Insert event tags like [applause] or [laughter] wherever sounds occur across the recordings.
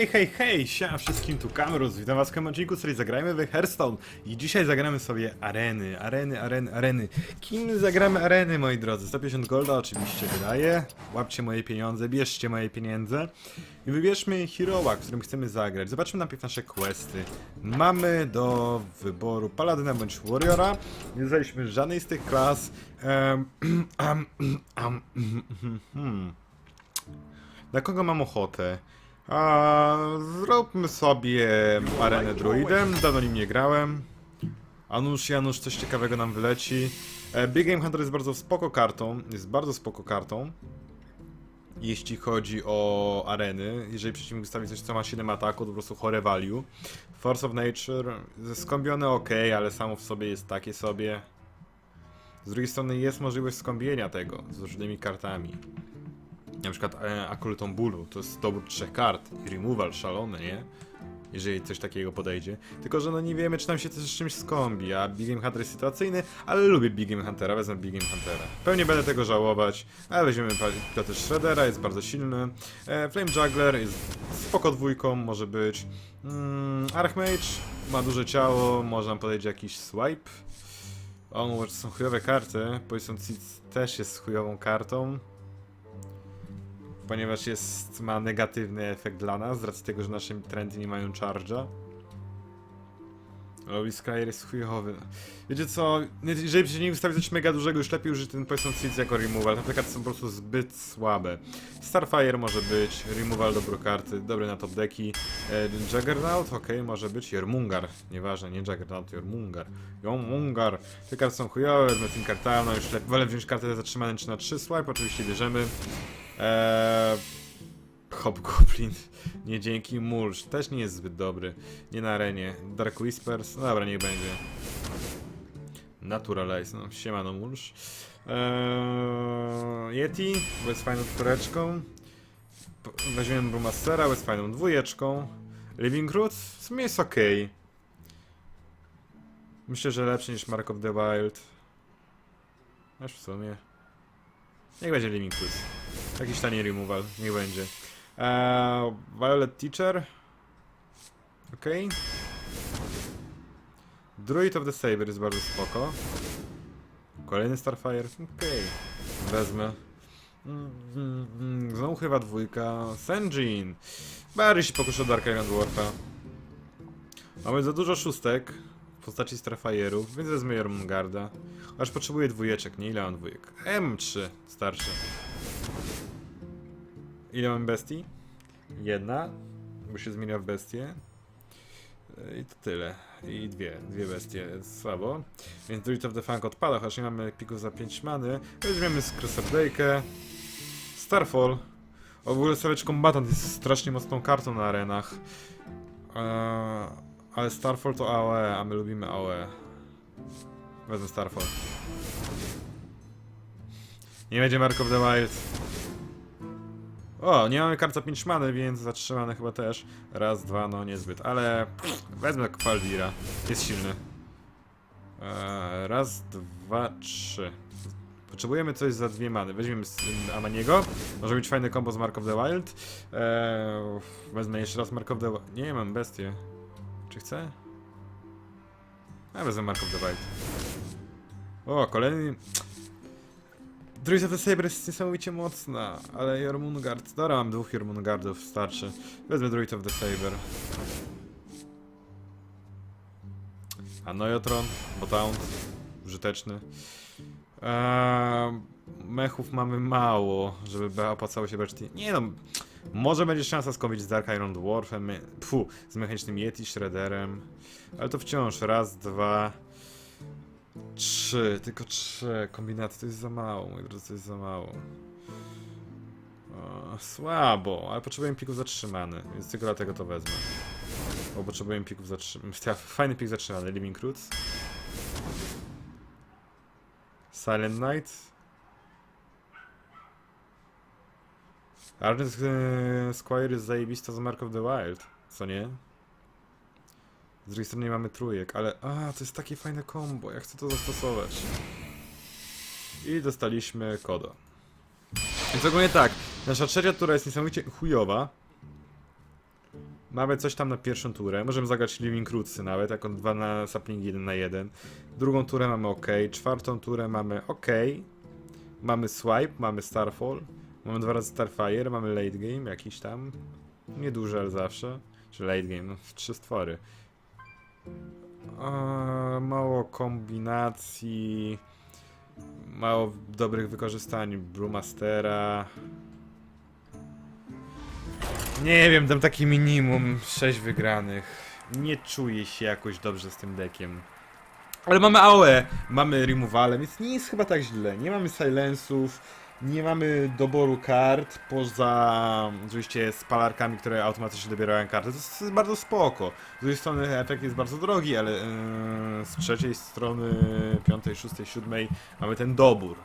Hej, hej, hej, siema wszystkim, tu Kamerus, witam was w odcinku serii Zagrajmy w Hearthstone i dzisiaj zagramy sobie areny, areny, areny, areny. Kim zagramy areny, moi drodzy? 150 golda oczywiście wydaje, łapcie moje pieniądze, bierzcie moje pieniądze i wybierzmy hero'a, którym chcemy zagrać. Zobaczmy najpierw nasze questy. Mamy do wyboru Paladyna bądź Warriora, nie znaliśmy żadnej z tych klas. Em, [clears throat] am, am, [clears throat] [clears throat] hmm. Na kogo mam ochotę? A, zróbmy sobie arenę druidem, dawno nim nie grałem. A nuż Janusz coś ciekawego nam wyleci. E, Big Game Hunter jest bardzo spoko kartą, jest bardzo spoko kartą. Jeśli chodzi o areny, jeżeli przeciwnik wystawi coś co ma 7 ataku, to po prostu chore value. Force of Nature, skąbione ok, ale samo w sobie jest takie sobie. Z drugiej strony jest możliwość skąbienia tego z różnymi kartami. Na przykład e, Akultą Bólu, to jest dobór trzech kart i removal szalony, nie? Jeżeli coś takiego podejdzie. Tylko, że no nie wiemy, czy nam się też z czymś skombi, a Big Game Hunter jest sytuacyjny, ale lubię Big Game Huntera, wezmę Big Game Huntera. Pewnie będę tego żałować, ale weźmiemy pa- też Shreddera, jest bardzo silny. E, Flame Juggler jest spoko dwójką, może być. Mm, Archmage ma duże ciało, może nam podejdzie jakiś swipe. Onward są chujowe karty, Poison Seeds też jest chujową kartą ponieważ jest, ma negatywny efekt dla nas, z racji tego, że nasze trendy nie mają charge'a. Lobby Skyer jest chujowy. Wiecie co, nie- jeżeli przeciwnik wystawi coś mega dużego, już lepiej użyć ten Poison Seeds jako removal. Te karty są po prostu zbyt słabe. Starfire może być, removal dobro karty, dobry na top deki. E, Juggernaut, okej, może być. Jormungar, nieważne, nie Juggernaut, Jormungar. Jormungar. Te karty są chujowe, wezmę tym kartami, już lepiej. Wolę wziąć kartę zatrzymane 3 na 3 swipe, oczywiście bierzemy. Eee, Hobgoblin. [laughs] Nie dzięki. Mulch. Też nie jest zbyt dobry. Nie na arenie. Dark Whispers. No dobra, niech będzie. Naturalize. No, siemano Mulch. Eee, Yeti. Bo jest fajną czwóreczką. Weźmiemy Brumastera, bo jest fajną dwójeczką. Living Roots. W sumie jest ok. Myślę, że lepszy niż Mark of the Wild. Aż w sumie. Niech będzie Living Roots. Jakiś tani removal, niech będzie. Eee, Violet Teacher. Okej. Druid of the Saber jest bardzo spoko. Kolejny Starfire. Okej. Wezmę. Mm, Znowu chyba dwójka. Senjin. Barry się pokuszę o Dark Iron Dwarfa. Mamy za dużo szóstek w postaci Starfire'ów, więc wezmę Jormungarda. Aż potrzebuję dwójeczek, nie ile mam dwójek. M3 starszy. Ile mam bestii? Jedna, bo się zmienia w bestię. I to tyle. I dwie, dwie bestie, słabo. Więc Druid of the Funk odpada, chociaż nie mamy pików za 5 many. Weźmiemy z Update'kę. Starfall. W ogóle Savage Combatant jest strasznie mocną kartą na arenach. Eee, ale Starfall to AOE, a my lubimy AOE. Wezmę Starfall. Nie będzie Mark of the Wild. O, nie mamy kart za 5 many, więc zatrzymane chyba też. Raz, dwa, no niezbyt, ale wezmę Kwaldira. Jest silny. Eee, raz, dwa, trzy. Potrzebujemy coś za dwie many. Weźmiemy z- Amaniego. Może być fajny combo z Mark of the Wild. Eee, wezmę jeszcze raz Mark of the Wild. Nie, mam bestię. Czy chcę? A wezmę Mark of the Wild. O, kolejny... Druid of the Saber jest niesamowicie mocna, ale Jormungard... Dobra, mam dwóch Jormungardów, starczy. Wezmę Druid of the Saber. A Noyotron, Botown, użyteczny. Eee, mechów mamy mało, żeby opłacało się brać... Nie no, może będzie szansa skończyć z Dark Iron Dwarfem, pfu, z mechanicznym Yeti, Shredderem. Ale to wciąż raz, dwa, trzy, tylko trzy kombinaty, to jest za mało, moi drodzy, to jest za mało. O, słabo, ale potrzebuję pików zatrzymany, więc tylko dlatego to wezmę. Bo potrzebuję pików zatrzymany. [laughs] Fajny pik zatrzymany, Living Roots. Silent Night. Argent Squire jest zajebista z Mark of the Wild, co nie? Z drugiej strony nie mamy trójek, ale... A, to jest takie fajne combo, ja chcę to zastosować. I dostaliśmy kodo. Więc ogólnie tak, nasza trzecia tura jest niesamowicie chujowa. Mamy coś tam na pierwszą turę. Możemy zagrać Living Rootsy nawet, jako dwa na sapling 1 na 1. Drugą turę mamy ok. Czwartą turę mamy ok. Mamy Swipe, mamy Starfall. Mamy dwa razy Starfire, mamy Late Game jakiś tam. Nieduży, ale zawsze. Czy Late Game, no trzy stwory. Mało kombinacji. Mało dobrych wykorzystań Brewmastera. Nie wiem, dam taki minimum 6 wygranych. Nie czuję się jakoś dobrze z tym deckiem. Ale mamy AOE, mamy removale, więc nie jest chyba tak źle. Nie mamy silensów, nie mamy doboru kart, poza oczywiście spalarkami, które automatycznie dobierają karty. To jest bardzo spoko. Z drugiej strony efekt jest bardzo drogi, ale yy, z trzeciej strony, piątej, szóstej, siódmej mamy ten dobór.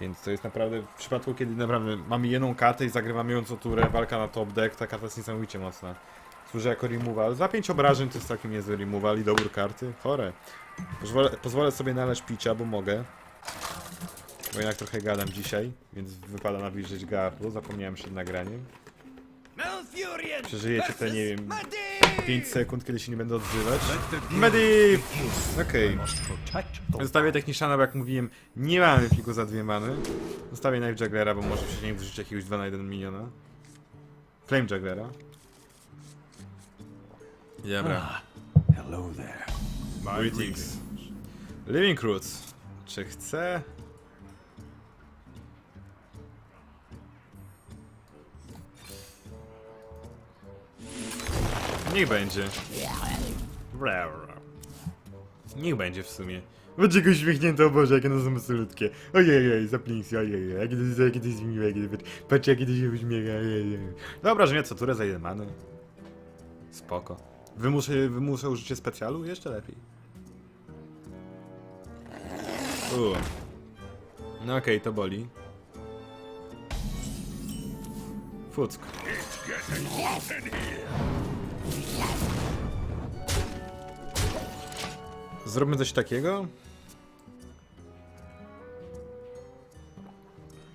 Więc to jest naprawdę, w przypadku kiedy naprawdę mamy jedną kartę i zagrywamy ją co turę, walka na top deck, ta karta jest niesamowicie mocna. Służy jako removal. Za 5 obrażeń to jest całkiem niezły removal i dobór karty. Chore. Pozwolę, pozwolę sobie nalać picia, bo mogę. Bo jednak trochę gadam dzisiaj, więc wypada nawilżyć gardło. Zapomniałem przed nagraniem. Przeżyjecie te, nie wiem, Medivh! 5 sekund, kiedy się nie będę odzywać. Medivh! Okej. Zostawię Techniciana, bo jak mówiłem, nie mamy pliku za dwie many. Zostawię Knife Jugglera, bo może wcześniej wrzucić jakiegoś 2 na 1 miniona. Flame Jugglera. Dobra. Hello there. Greetings. Living Roots. Czy chcę? Niech będzie. Niech będzie w sumie. Będzie go uśmiechnięte, o Boże, jakie one są absolutkie. Ojej, się, ojej, jakie to jakie to jest miłe, jakie to- patrz jakie to się uśmiecha, ojej. Dobra, że nie, co turę za jeden many. Spoko. Wymuszę, wymuszę użycie specjalu? Jeszcze lepiej. U. No okej, to boli. Fuck. Zróbmy coś takiego.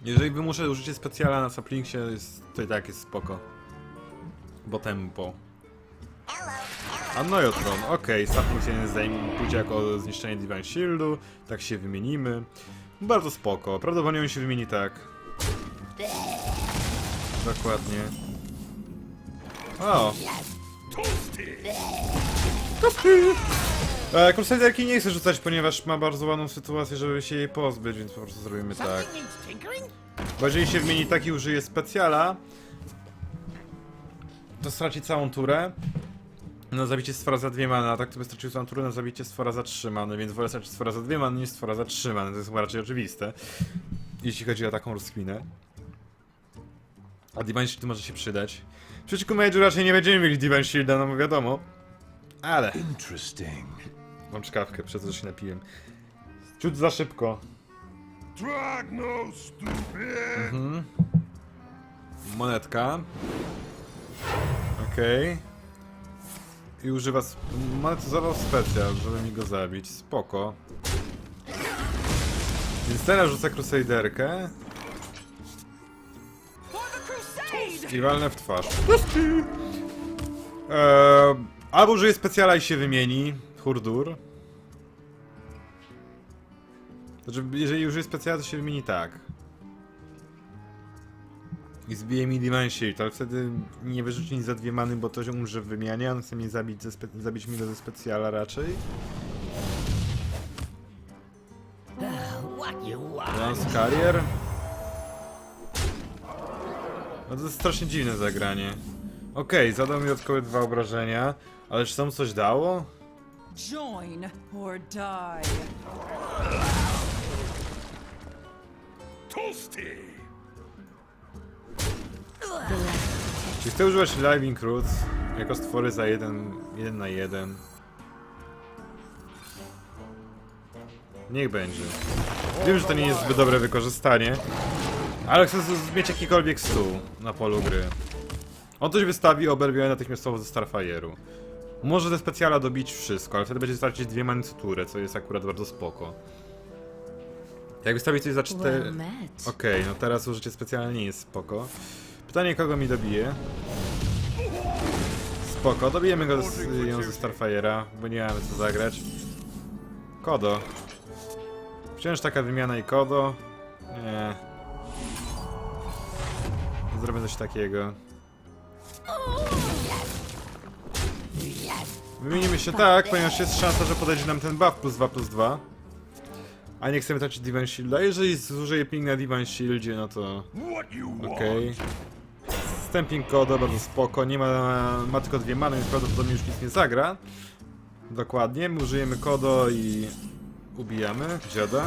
Jeżeli wymuszę użycie specjala na saplingsie, jest, to i tak jest spoko. Bo tempo. A no Jotron, okej, Sapling się nie zajmie, pójdzie jako zniszczenie Divine Shieldu, tak się wymienimy. Bardzo spoko, prawdopodobnie on się wymieni tak. Dokładnie. O! Tosty! E, nie chcę rzucać, ponieważ ma bardzo ładną sytuację, żeby się jej pozbyć, więc po prostu zrobimy tak. Jeżeli się wymieni tak i użyje specjala, to straci całą turę. Na zabicie stwora za dwie many, a tak to by stracił całą turę na zabicie stwora za trzy many, więc wolę stracić stwora za dwie many niż stwora za trzy many, to jest raczej oczywiste. Jeśli chodzi o taką rozkminę. A Divine Shield może się przydać. W przeciwku Mage'u raczej nie będziemy mieli Divine Shielda, no bo wiadomo. Ale... Interesting. Mam czkawkę, przez to że się napiłem. Ciut za szybko. Stupid! Monetka. Okej. I używa monetyzował specjal, żeby mi go zabić. Spoko. Więc teraz rzucę Crusaderkę i walnę w twarz. Eee, albo użyję specjala i się wymieni. Hurdur. Znaczy, jeżeli użyję specjala, to się wymieni tak. I zbije mi Divine Shield, ale wtedy nie wyrzuci nic za dwie many, bo to się umrze w wymianie, on chce mnie zabić, ze spe- zabić mi go ze specjala raczej. Lance Carrier. No to jest strasznie dziwne zagranie. Okej, zadał mi dodatkowe dwa obrażenia, ale czy tam coś dało? Join or die. Toasty! Czy chcę używać Living Roots jako stwory za jeden, jeden na jeden? Niech będzie. Wiem, że to nie jest zbyt dobre wykorzystanie, ale chcę mieć jakikolwiek stół na polu gry. On coś wystawi, oberwie natychmiastowo ze Starfire'u. Może ze specjala dobić wszystko, ale wtedy będzie stracić dwie many co jest akurat bardzo spoko. Jak wystawi coś za cztery... Okej, no teraz użycie specjalne nie jest spoko. Pytanie, kogo mi dobije? spoko, dobijemy go z, ją ze Starfire'a, bo nie mamy co zagrać. Kodo. Wciąż taka wymiana i kodo. Nie. Zrobię coś takiego. Wymienimy się tak, ponieważ jest szansa, że podejdzie nam ten buff plus 2 plus 2. A nie chcemy tracić Divine Shielda. Jeżeli zużyję ping na Divine Shieldzie, no to okej. Stamping kodo, bardzo spoko. Nie ma, ma tylko dwie many, więc prawdopodobnie już nic nie zagra. Dokładnie, my użyjemy kodo i ubijamy dziada.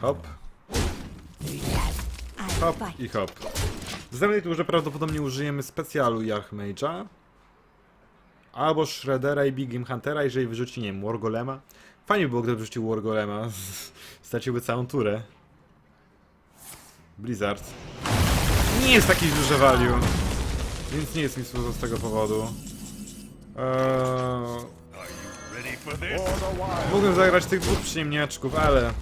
Hop. Hop i hop. Zamiast tu, że prawdopodobnie użyjemy specjalu i Archmage'a. Albo Shreddera i Big Game Huntera, jeżeli wyrzuci, nie wiem, Wargolema. Fajnie by było, gdyby wyrzucił Wargolema. [laughs] Straciłby całą turę. Blizzard. Nie jest taki duży value. Więc nie jest mi smutno z tego powodu. Eee? Mógłbym zagrać tych dwóch przyjemniaczków, ale...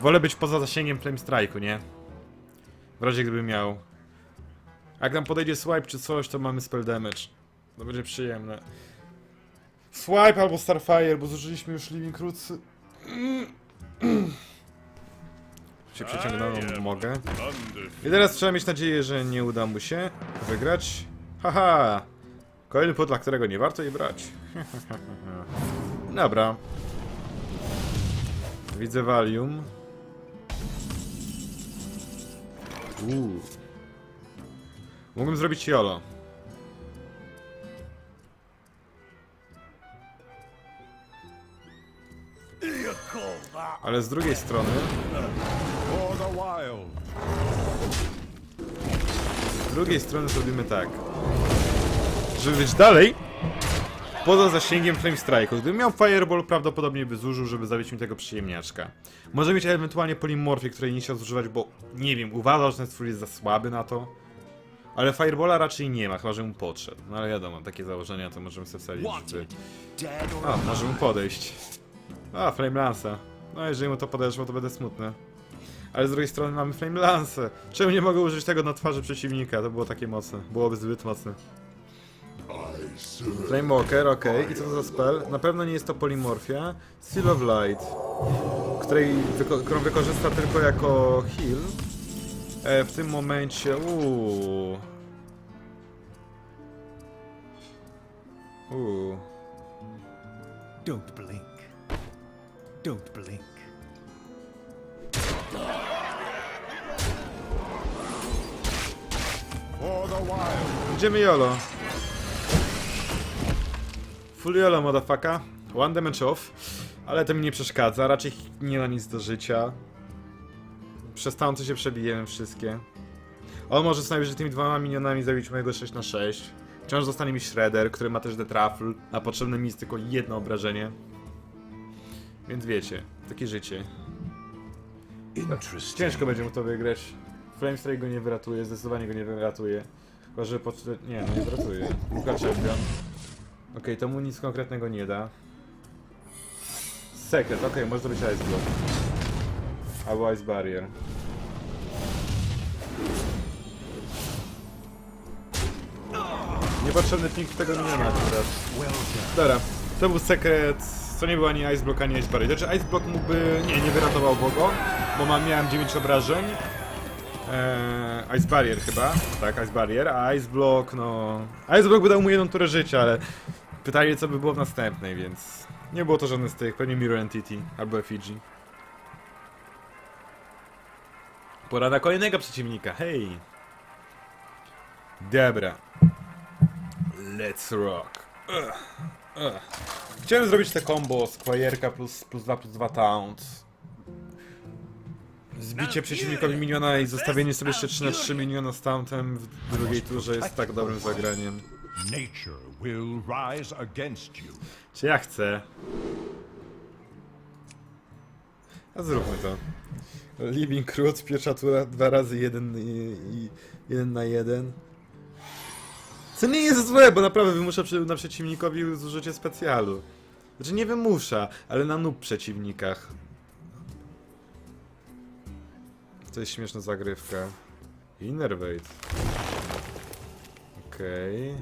Wolę być poza zasięgiem Flame Strike'u, nie? W razie gdyby miał. Jak nam podejdzie swipe czy coś, to mamy spell damage. To będzie przyjemne. Swipe albo Starfire, bo zużyliśmy już Living Roots. [clears throat] się przeciągnąłem, mogę. I teraz trzeba mieć nadzieję, że nie uda mu się wygrać. Haha! Kolejny pot, dla którego nie warto jej brać. [laughs] Dobra. Widzę Valium. Uuu. Mógłbym zrobić that Ale z drugiej strony, z drugiej strony zrobimy tak. Żeby być dalej, poza zasięgiem Flame Strike'u. Gdybym miał Fireball, prawdopodobnie by zużył, żeby zabić mi tego przyjemniaczka. Może mieć ewentualnie Polimorfię, której nie chciał zużywać, bo nie wiem, uważał, że ten stwór jest za słaby na to. Ale Fireballa raczej nie ma, chyba że mu podszedł. No ale wiadomo, takie założenia to możemy sobie wsadzić. Żeby... A, może mu podejść. A, Flame Lance'a. No jeżeli mu to podeszło, to będę smutny. Ale z drugiej strony mamy Flame Lance. Czemu nie mogę użyć tego na twarzy przeciwnika? To było takie mocne. Byłoby zbyt mocne. Flame Walker, okej. I co to za spell? Na pewno nie jest to Polymorphia. Seal of Light. Której wyko którą wykorzysta tylko jako heal. E, w tym momencie... Uuu. Uuu. Don't blink. Don't blink. Idziemy YOLO. Full YOLO, motherfucker. One damage off. Ale to mi nie przeszkadza, raczej nie ma nic do życia. Przez tamto się przebijemy wszystkie. On może co najwyżej tymi dwoma minionami zabić mojego 6 na 6 Wciąż zostanie mi Shredder, który ma też detrafl, a potrzebne mi jest tylko jedno obrażenie. Więc wiecie, takie życie. Ciężko będzie mu to wygrać. Flamestrike go nie wyratuje, zdecydowanie go nie wyratuje. Chyba, że po... Nie, no nie wyratuje. Luka Champion. Okej, to mu nic konkretnego nie da. Secret, okej, może to być Ice Block. Albo Ice Barrier. Niepotrzebny ping tego nie ma akurat. Dobra, to był sekret. To nie był ani Ice Block, ani Ice Barrier. Znaczy Ice Block mógłby... Nie, nie wyratował go, bo mam, miałem 9 obrażeń. Eee, Ice Barrier chyba, tak, Ice Barrier, a Ice Block, no... Ice Block by dał mu jedną turę życia, ale pytanie co by było w następnej, więc... Nie było to żadne z tych, pewnie Mirror Entity albo Effigy. Pora na kolejnego przeciwnika, hej! Dobra. Let's rock. Ugh. Ugh. Chciałem zrobić te combo Squire'ka plus, plus 2 plus 2 taunt. Zbicie przeciwnikowi miniona i zostawienie sobie jeszcze 3 na 3 miniona z tauntem w drugiej turze jest tak dobrym zagraniem. Nature will rise against you. Czy ja chcę? A zróbmy to. Living Root, pierwsza tura, dwa razy jeden i jeden na jeden. Co nie jest złe, bo naprawdę wymusza przy, na przeciwnikowi zużycie specjalu. Znaczy nie wymusza, ale na noob przeciwnikach. To jest śmieszna zagrywka. Innervate. Okej.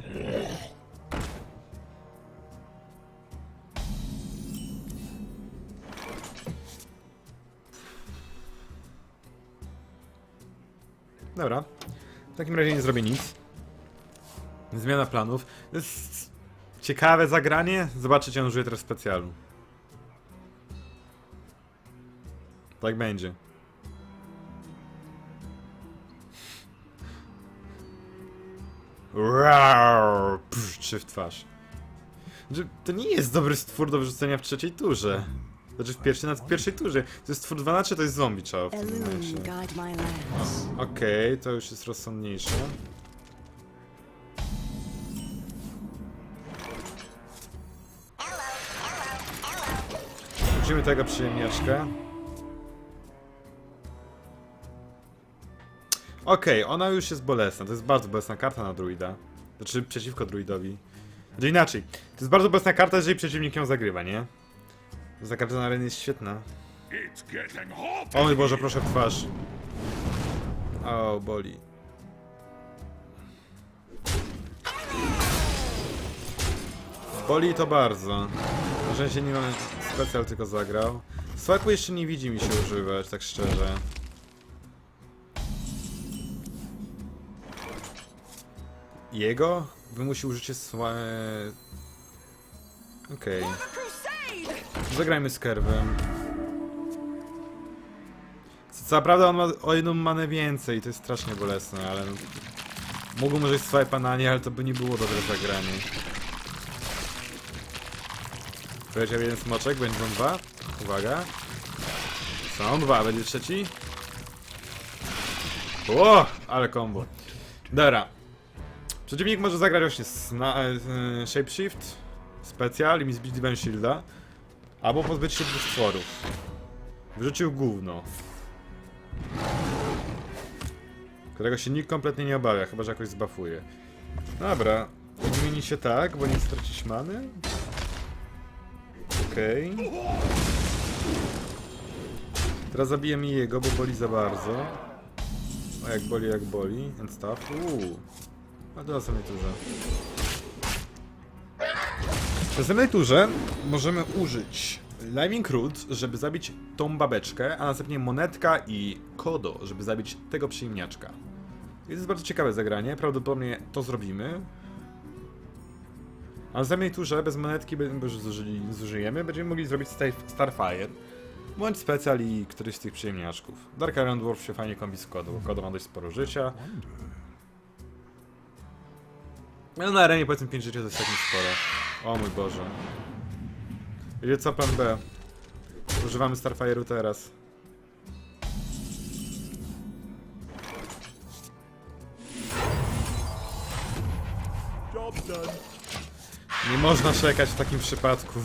Dobra. W takim razie nie zrobię nic. Zmiana planów. Jest ciekawe zagranie. Zobaczycie, on użyje teraz specjalu. Tak będzie. Rar, psz, Czy w twarz. Znaczy, to nie jest dobry stwór do wrzucenia w trzeciej turze. Znaczy w pierwszej, nawet w pierwszej turze. To jest stwór 12, to jest zombie trzeba w tym momencie. Okej, to już jest rozsądniejsze. Wrócimy tego przyjemniaczka. Okej, ona już jest bolesna. To jest bardzo bolesna karta na druida. Znaczy przeciwko druidowi. Znaczy inaczej. To jest bardzo bolesna karta, jeżeli przeciwnik ją zagrywa, nie? Ta karta na arenie jest świetna. O mój Boże, proszę w twarz. O, boli. Boli to bardzo. Może się nie mamy specjal tylko zagrał. Swipe'u jeszcze nie widzi mi się używać, tak szczerze. Jego? Wymusi użycie sła... Okej. Crusade! Zagrajmy z Kerwem. Co, prawda on ma o jedną manę więcej, to jest strasznie bolesne, ale... Mógłbym użyć swipe'a na nie, ale to by nie było dobre zagranie. Powiedział jeden smoczek, będą dwa. Uwaga. Są dwa, będzie trzeci. O, ale combo. Dobra. Przeciwnik może zagrać właśnie sna- e, e, Shapeshift, Specjal i mi Divine Shielda. Albo pozbyć się dwóch stworów. Wrzucił gówno. Którego się nikt kompletnie nie obawia, chyba że jakoś zbafuje. Dobra. Zmieni się tak, bo nie stracić many. Okej. Teraz zabijemy jego, bo boli za bardzo. O jak boli, jak boli. And stuff. Uuu. A to na samej turze. W następnej turze możemy użyć Liming Root, żeby zabić tą babeczkę, a następnie Monetka i Kodo, żeby zabić tego przyjemniaczka. I to jest bardzo ciekawe zagranie, prawdopodobnie to zrobimy. A w następnej turze bez monetki, już zużyjemy, będziemy mogli zrobić Star- Starfire. Bądź specjal i któryś z tych przyjemniaczków. Dark Iron Dwarf się fajnie kombi z Kodo, bo Kodo ma dość sporo życia. No na arenie powiedzmy 5 życia to jest takim sporo. O mój Boże. Wiecie co, plan B? Używamy Starfire'u teraz. Nie można czekać w takim przypadku.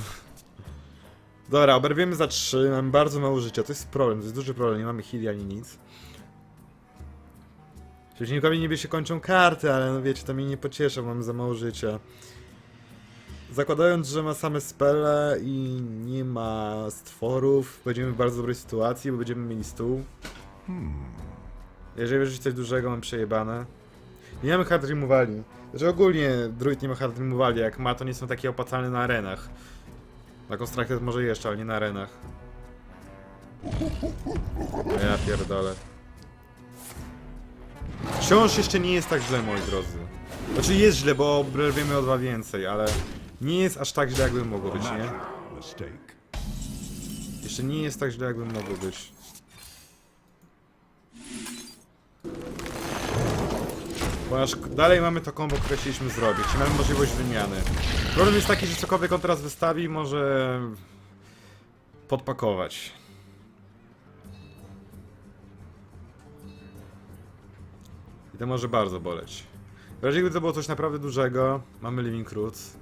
Dobra, oberwiemy za 3, mamy bardzo mało życia, to jest problem, to jest duży problem, nie mamy heali ani nic. Przeciwnikowi niby się kończą karty, ale no wiecie, to mnie nie pociesza, bo mamy za mało życia. Zakładając, że ma same spele i nie ma stworów, będziemy w bardzo dobrej sytuacji, bo będziemy mieli stół. Jeżeli wyrzucić coś dużego, mam przejebane. Nie mamy hard removali. Znaczy ogólnie druid nie ma hard removali, jak ma to nie są takie opłacalne na arenach. Na Constructed może jeszcze, ale nie na arenach. Ja pierdolę. Wciąż jeszcze nie jest tak źle, moi drodzy. Znaczy jest źle, bo wiemy o dwa więcej, ale nie jest aż tak źle, jakby mogło być, nie? Jeszcze nie jest tak źle, jakby mogło być. Ponieważ dalej mamy to combo, które chcieliśmy zrobić i mamy możliwość wymiany. Problem jest taki, że cokolwiek on teraz wystawi, może podpakować. I to może bardzo boleć. W razie gdyby to było coś naprawdę dużego, mamy Living Roots.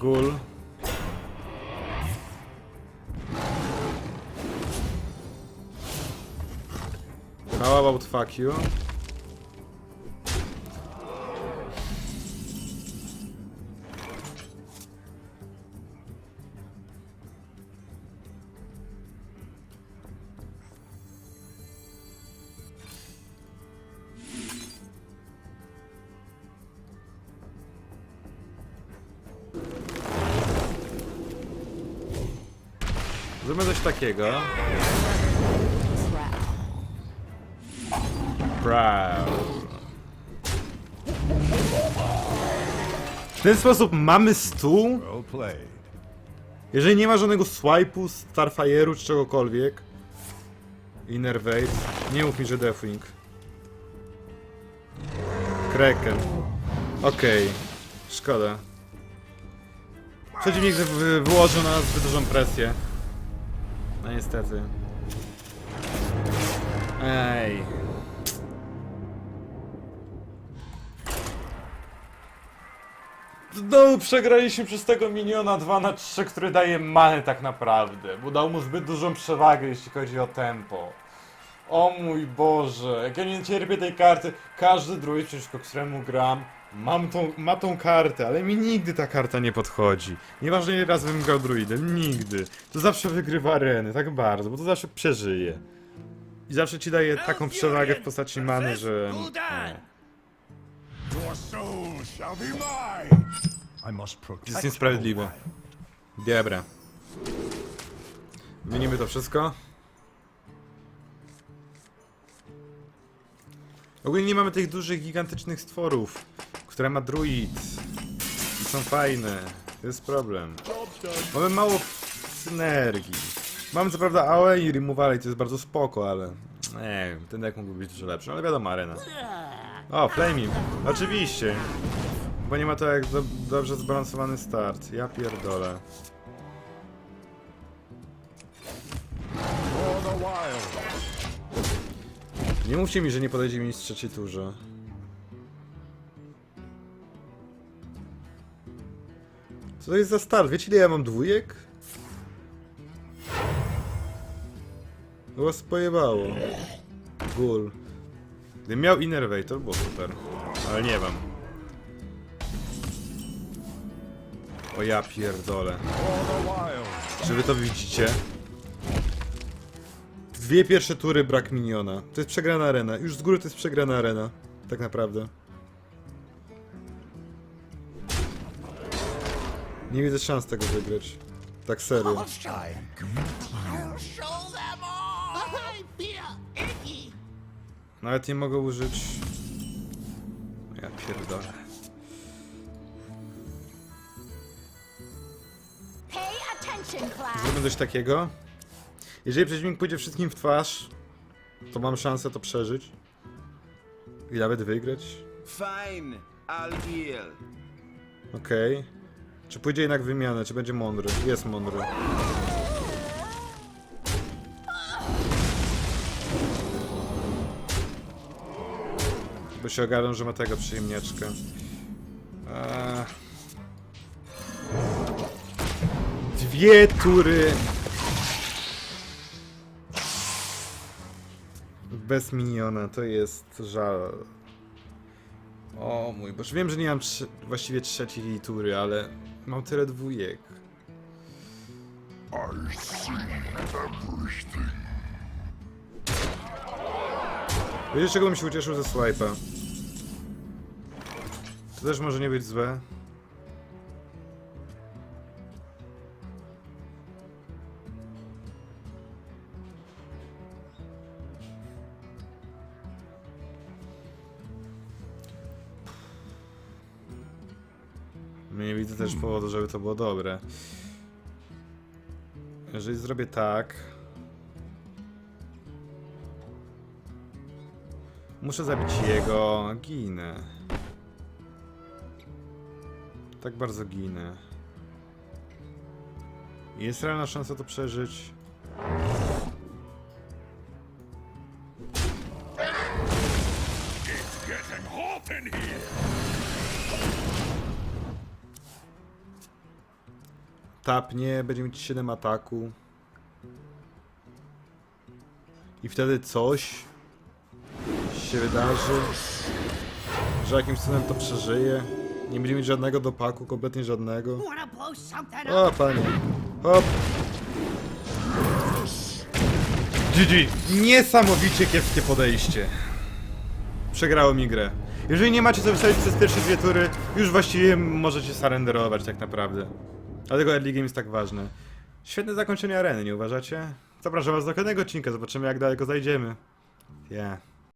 Gul. How about fuck you? Takiego. Proud. W ten sposób mamy stół. Jeżeli nie ma żadnego swipe'u, Starfire'u czy czegokolwiek. Innervate. Nie mów mi, że Deathwing. Kraken. Okej. Szkoda. Przeciwnik wy- wyłożył na nas zbyt dużą presję. No niestety. Ej. Znowu przegraliśmy przez tego miniona 2 na 3, który daje manę tak naprawdę, bo dał mu zbyt dużą przewagę jeśli chodzi o tempo. O mój Boże, jak ja nie cierpię tej karty, każdy druid przeciwko któremu gram, mam tą, ma tą kartę, ale mi nigdy ta karta nie podchodzi. Nieważne ile razy bym grał druidem, nigdy. To zawsze wygrywa areny, tak bardzo, bo to zawsze przeżyje. I zawsze ci daje taką przewagę w postaci many, że... Nie. Your soul shall be mine. I must protect jest niesprawiedliwe. Dobra. Wymienimy to wszystko. Ogólnie nie mamy tych dużych, gigantycznych stworów, które ma druid. I są fajne. To jest problem. Mamy mało synergii. Mamy co prawda AOE i removale to jest bardzo spoko, ale... Nie wiem, ten deck mógłby być dużo lepszy, ale wiadomo, arena. O, Flaming. Oczywiście. Bo nie ma to jak do, dobrze zbalansowany start. Ja pierdolę. Nie mówcie mi, że nie podejdzie mi w trzeciej turze. Co to jest za start? Wiecie ile ja mam dwójek? To was pojebało. Gul. Gdybym miał Innervate, to by było super. Ale nie mam. O ja pierdolę. Czy wy to widzicie? Dwie pierwsze tury brak miniona. To jest przegrana arena. Już z góry to jest przegrana arena. Tak naprawdę. Nie widzę szans tego wygrać. Tak serio. Nawet nie mogę użyć... Ja pierdolę. Zrobię coś takiego. Jeżeli przeciwnik pójdzie wszystkim w twarz, to mam szansę to przeżyć. I nawet wygrać. Fine, I'll deal. Okej. Czy pójdzie jednak w wymianę, czy będzie mądry? Jest mądry. Bo się ogarnął, że ma tego przyjemniaczka. Eee. Dwie tury. Bez miniona, to jest żal. O mój Boże, wiem, że nie mam właściwie trzeciej tury, ale mam tyle dwójek. I see everything. Czego bym się ucieszył ze swipe'a? To też może nie być złe. Powodu, żeby to było dobre. Jeżeli zrobię tak... Muszę zabić jego. Ginę. Tak bardzo ginę. Jest realna szansa to przeżyć. Tapnie, będzie mieć 7 ataku. I wtedy coś się wydarzy, że jakimś cudem to przeżyje. Nie będzie mieć żadnego dopaku, kompletnie żadnego. O, panie. Hop. GG. Niesamowicie kiepskie podejście. Przegrało mi grę. Jeżeli nie macie co wystawić przez pierwsze dwie tury, już właściwie możecie surrenderować tak naprawdę. Dlatego early game jest tak ważne. Świetne zakończenie areny, nie uważacie? Zapraszam was do kolejnego odcinka, zobaczymy jak daleko zajdziemy. Yeah.